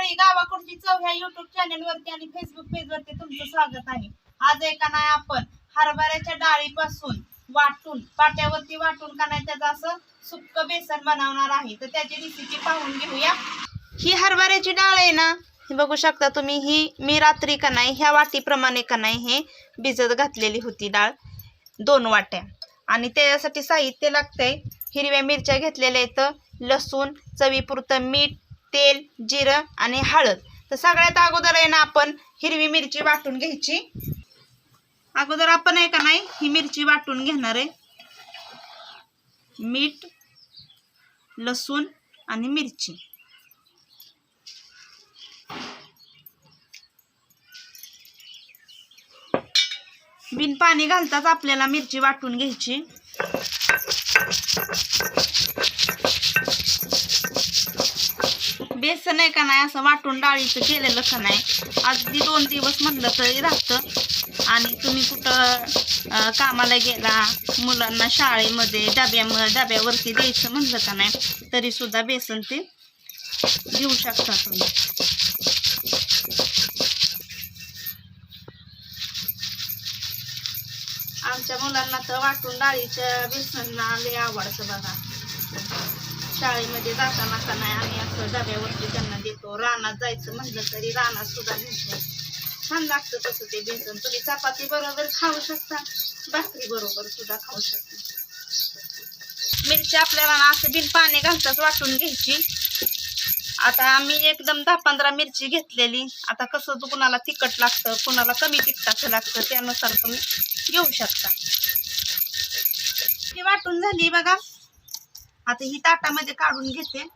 मंडळी गावाकडची चव ह्या युट्यूब चॅनल वरती आणि फेसबुक पेज वरती तुमचं स्वागत आहे. आज एका नाही आपण हरभऱ्याच्या डाळीपासून वाटून पाट्यावरती वाटून का नाही त्याचं असं सुक्क बेसन बनवणार आहे. तर त्याची रेसिपी पाहून घेऊया. ही हरभऱ्याची डाळ आहे ना हे बघू शकता तुम्ही ही मी रात्री का नाही ह्या वाटीप्रमाणे का नाही हे भिजत घातलेली होती डाळ. दोन वाट्या. आणि त्याच्यासाठी साहित्य लागतंय. हिरव्या मिरच्या घेतलेल्या आहेत लसूण चवीपुरतं मीठ तेल जिरं आणि हळद. तर सगळ्यात अगोदर आहे ना आपण हिरवी मिरची वाटून घ्यायची. अगोदर आपण आहे का नाही ही मिरची वाटून घेणार आहे. मीठ लसूण आणि मिरची. बिन पाणी घालताच आपल्याला मिरची वाटून घ्यायची. बेसन आहे का नाही असं वाटून डाळीचं केलेलं का नाही. अगदी दोन दिवस म्हटलं तरी राहतं. आणि तुम्ही कुठं कामाला गेला मुलांना शाळेमध्ये डब्यामध्ये डब्यावरती द्यायचं म्हणलं का नाही तरीसुद्धा बेसन ते घेऊ शकता तुम्ही. आमच्या मुलांना तर वाटून डाळीच्या बेसनला लय आवडतं बघा. शाळेमध्ये जाताना का नाही आम्ही असं डब्यावरती त्यांना देतो. रानात जायचं म्हणलं तरी रानात सुद्धा नेतो छान लागतं तसं ते बेसन तुम्ही चपाती बरोबर खाऊ शकता भाकरी बरोबर सुद्धा खाऊ शकता. मिरची आपल्याला ना असं बिन पाणी घालताच वाटून घ्यायची. आता आम्ही एकदम दहा पंधरा मिरची घेतलेली. आता कसं तो कुणाला तिखट लागतं कुणाला कमी तिखटाचं लागतं त्यानुसार तुम्ही घेऊ शकता. ही वाटून झाली बघा. आता ही ताटामध्ये काढून घेते.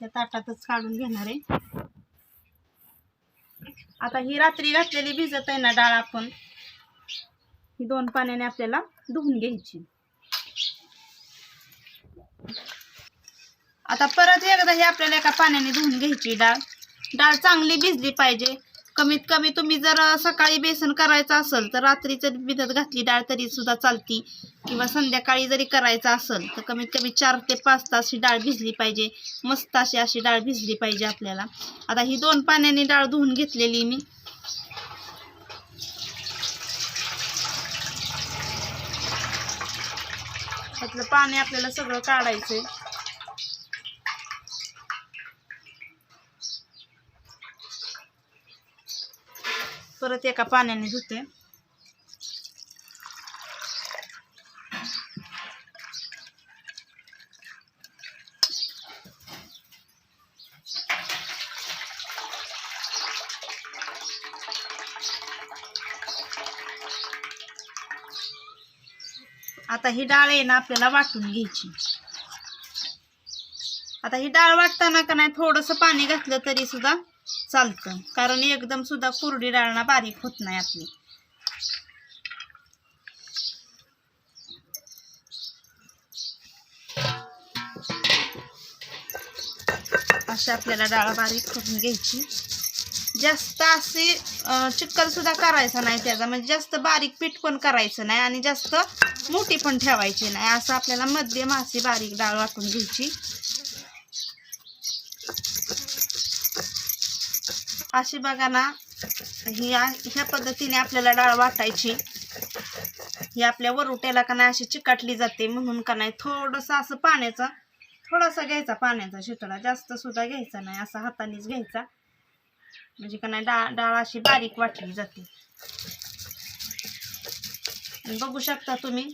त्या ताटातच काढून घेणार आहे. आता ही रात्री घातलेली भिजत आहे ना डाळ आपण. ही दोन पाण्याने आपल्याला धुवून घ्यायची. आता परत एकदा ही आपल्याला एका पाण्याने धुवून घ्यायची डाळ. डाळ चांगली भिजली पाहिजे. कमीत कमी तुम्ही जर सकाळी बेसन करायचं असेल तर रात्री जर भिजत घातली डाळ तरी सुद्धा चालती. किंवा संध्याकाळी जरी करायचं असेल तर कमीत कमी चार ते पाच तास ही डाळ भिजली पाहिजे. मस्त अशी अशी डाळ भिजली पाहिजे आपल्याला. आता ही दोन पाण्याने डाळ धुवून घेतलेली मी. त्यातलं पाणी आपल्याला सगळं काढायचंय. परत एका पाण्याने धुते. आता ही डाळ आहे ना आपल्याला वाटून घ्यायची. आता ही डाळ वाटताना का नाही थोडंसं पाणी घातलं तरी सुद्धा चालतं. कारण एकदम सुद्धा कोरडी डाळ ना बारीक होत नाही आपली. अशी आपल्याला डाळ बारीक करून घ्यायची. जास्त असे अं, चिक्कल सुद्धा करायचा नाही त्याचा. म्हणजे जास्त बारीक पीठ पण करायचं नाही आणि जास्त मोठी पण ठेवायची नाही. असं आपल्याला मध्यम अशी बारीक डाळ वाटून घ्यायची. अशी बघा ना ही आ- ह्या पद्धतीने आपल्याला डाळ वाटायची. ही आपल्या वरुट्याला का नाही अशी चिकाटली जाते म्हणून का नाही थोडंसं असं पाण्याचा थोडासा घ्यायचा पाण्याचा शितळा जास्त सुद्धा घ्यायचा नाही असा हातानेच घ्यायचा. म्हणजे का नाही डाळ डाळ अशी बारीक वाटली जाते. आणि बघू शकता तुम्ही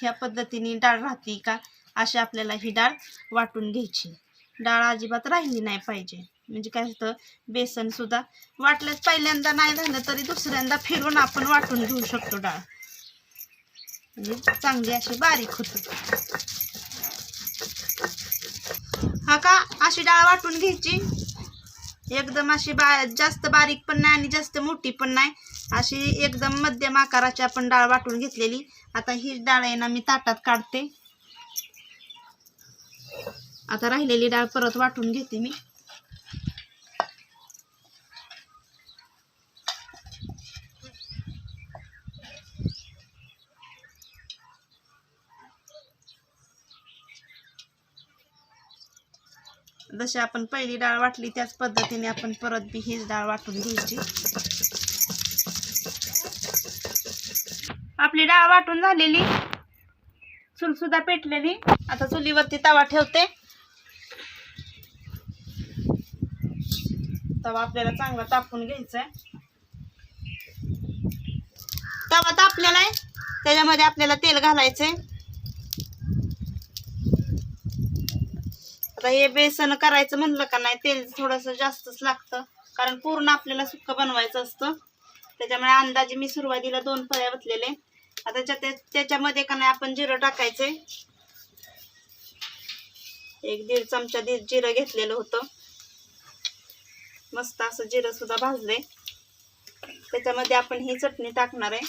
ह्या पद्धतीने डाळ राहते का अशी आपल्याला ही डाळ वाटून घ्यायची. डाळ अजिबात राहिली नाही पाहिजे. म्हणजे काय होतं बेसन सुद्धा वाटल्यास पहिल्यांदा नाही झालं तरी दुसऱ्यांदा फिरून आपण वाटून घेऊ शकतो डाळ. म्हणजे चांगली अशी बारीक होते. हा का? अशी डाळ वाटून घ्यायची. एकदम अशी बा जास्त बारीक पण नाही आणि जास्त मोठी पण नाही. अशी एकदम मध्यम आकाराची आपण डाळ वाटून घेतलेली. आता ही डाळ आहे ना मी ताटात काढते. आता राहिलेली डाळ परत वाटून घेते मी. जशी आपण पहिली डाळ वाटली त्याच पद्धतीने आपण परत बी हीच डाळ वाटून घ्यायची. आपली डाळ वाटून झालेली. चूलसुद्धा पेटलेली. आता चुलीवरती तवा ठेवते. तवा आपल्याला चांगला तापून घ्यायचा आहे तवा तापलेला आहे. त्याच्यामध्ये आपल्याला तेल घालायचंय. आता हे बेसन करायचं म्हणलं का नाही तेल थोडंसं जास्तच लागतं. कारण पूर्ण आपल्याला सुक्क बनवायचं असतं. त्याच्यामुळे अंदाजे मी सुरुवातीला दोन फळ्या बसलेले आता त्याच्या त्याच्यामध्ये का नाही आपण जिरं टाकायचंय. एक दीड चमचा दीड जिरं घेतलेलं होतं. मस्त असं जिरं सुद्धा भाजले त्याच्यामध्ये आपण ही चटणी टाकणार आहे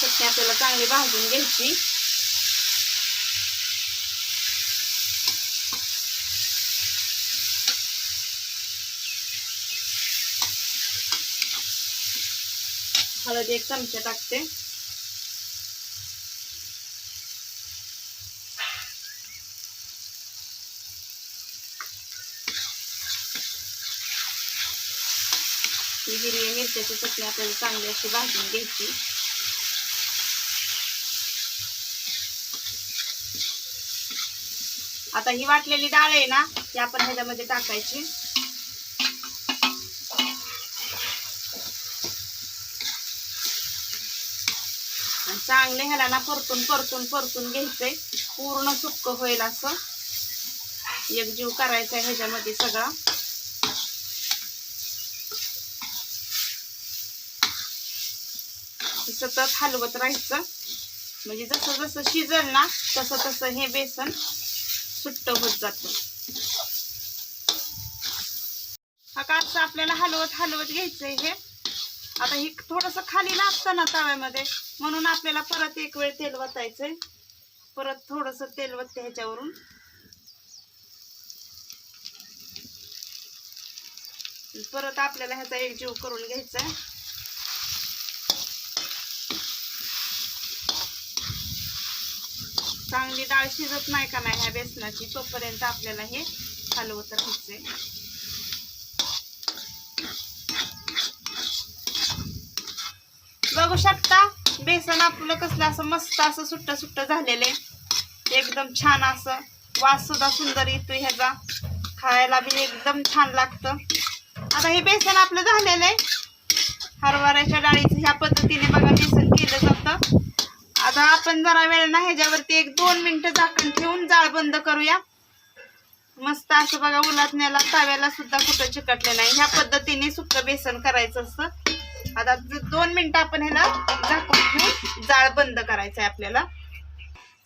चटणी आपल्याला चांगली भाजून घ्यायची. हळद एक चमचा टाकते. हिरवी मिरच्याची चटणी आपल्याला चांगली अशी भाजून घ्यायची. आता ही वाटलेली डाळ आहे ना ती आपण ह्याच्यामध्ये टाकायची. चांगले ह्याला ना परतून परतून परतून घ्यायचंय. पूर्ण सुक्क होईल असं. एकजीव करायचा आहे ह्याच्यामध्ये सगळा. सतत हलवत राहायचं. म्हणजे जसं जसं शिजल ना तसं तसं हे बेसन सुट्ट होत जात. हा असं आपल्याला हलवत हलवत घ्यायचंय हे? आता हे थोडस खाली लागतं ना तव्यामध्ये म्हणून आपल्याला परत एक वेळ तेल वतायचंय. परत थोडस तेल वतते ह्याच्यावरून. परत आपल्याला ह्याचा एक जीव करून घ्यायचा चांगली डाळ शिजत नाही का नाही ह्या बेसनाची तोपर्यंत आपल्याला हे हलवत राहायचंय. बघू शकता बेसन आपलं कसलं असं मस्त असं सुट्ट सुट्ट झालेलं आहे. एकदम छान असं वास सुद्धा सुंदर येतो ह्याचा. खायला बी एकदम छान लागतं. आता हे बेसन आपलं झालेलं आहे. हरभऱ्याच्या डाळीचं ह्या पद्धतीने बघा बेसन केलं जातं. आता आपण जरा वेळ ना ह्याच्यावरती एक दोन मिनिटं झाकण ठेवून जाळ बंद करूया. मस्त असं बघा उलटण्याला तव्याला सुद्धा कुठं चिकटले नाही. ह्या पद्धतीने सुक्क बेसन करायचं असतं. आता दोन मिनिटं आपण ह्याला झाकून ठेवून जाळ बंद करायचं आहे आपल्याला.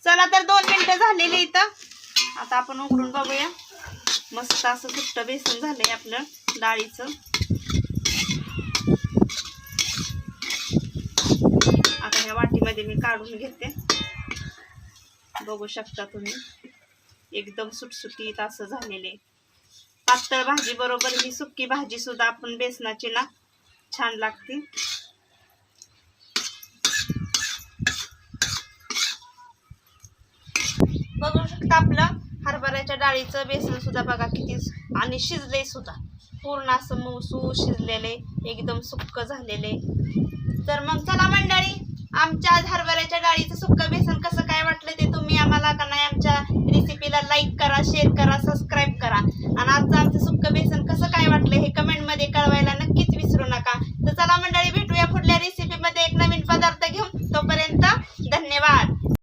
चला तर दोन मिनिटं झालेली इथं. आता आपण उघडून बघूया. मस्त असं सुट्ट बेसन झालंय आपलं डाळीचं आता ह्या मी काढून घेते. बघू शकता तुम्ही. एकदम सुटसुटीत असं झालेले. पातळ भाजी बरोबर ही सुकी भाजी सुद्धा आपण बेसनाची ना छान लागते. बघू शकता आपलं हरभऱ्याच्या डाळीचं बेसन सुद्धा बघा किती आणि शिजले सुद्धा. पूर्ण असं मऊसू शिजलेले एकदम सुक्क झालेले. तर मग चला मंडळी आमच्या डाळीचं सुक्क बेसन कसं काय वाटलं ते तुम्ही आम्हाला का नाही आमच्या रेसिपीला लाईक करा शेअर करा सबस्क्राईब